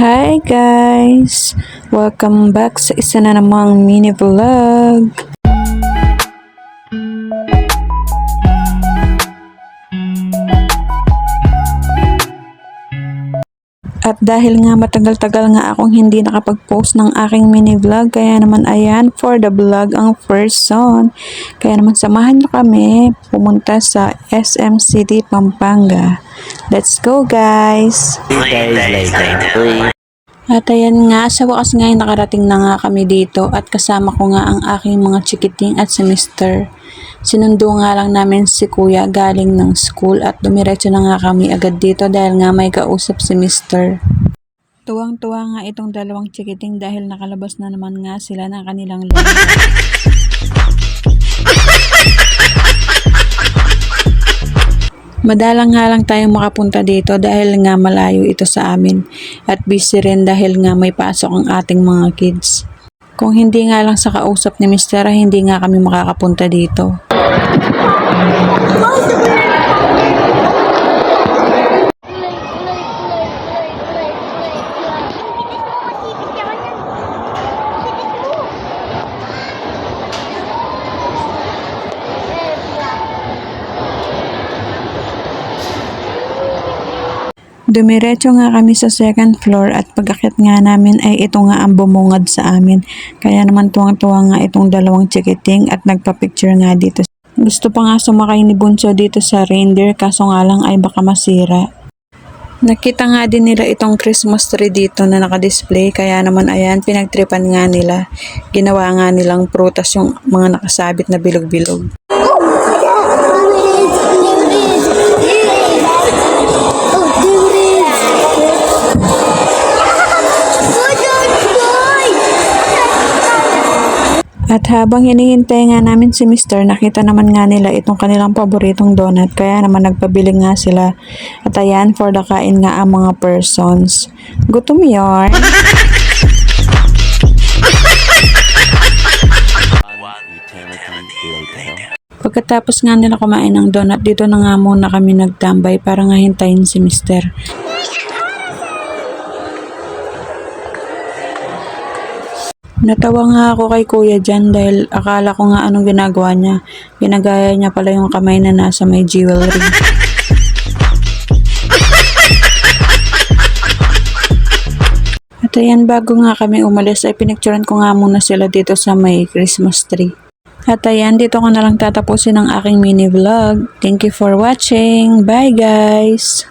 Hi guys! Welcome back sa isa na namang mini vlog. At dahil nga matagal-tagal nga akong hindi nakapag-post ng aking mini vlog, kaya naman ayan for the vlog ang first son. Kaya naman samahan nyo kami pumunta sa SM City, Pampanga. Let's go guys! Three days later. At ayan nga, sa wakas nga nakarating na nga kami dito at kasama ko nga ang aking mga chikiting at si Mister. Sinundo nga lang namin si Kuya galing ng school at dumiretso na nga kami agad dito dahil nga may kausap si Mister. Tuwang-tuwa nga itong dalawang chikiting dahil nakalabas na naman nga sila ng kanilang lolo. Madalang nga lang tayong makapunta dito dahil nga malayo ito sa amin at busy rin dahil nga may pasok ang ating mga kids. Kung hindi nga lang sa kausap ni Mr. hindi nga kami makakapunta dito. Dumiretso nga kami sa second floor at pagkakit nga namin ay ito nga ang bumungad sa amin. Kaya naman tuwang-tuwa nga itong dalawang chikiting at nagpa-picture nga dito. Gusto pa nga sumakay ni Bunso dito sa reindeer kaso nga lang ay baka masira. Nakita nga din nila itong Christmas tree dito na nakadisplay kaya naman ayan pinagtripan nga nila. Ginawa nga nilang prutas yung mga nakasabit na bilog-bilog. At habang hinihintay nga namin si Mr. nakita naman nga nila itong kanilang paboritong donut kaya naman nagpabili nga sila. At ayan, for the kain nga ang mga persons. Gutom later. Pagkatapos nga nila kumain ng donut, dito na nga muna kami nagtambay para nga hintayin si Mr. Natawa nga ako kay kuya dyan dahil akala ko nga anong ginagawa niya. Ginagaya niya pala yung kamay na nasa may jewelry. At ayan, bago nga kami umalis ay pinicturean ko nga muna sila dito sa may Christmas tree. At ayan, dito ko na lang tatapusin ang aking mini vlog. Thank you for watching. Bye guys!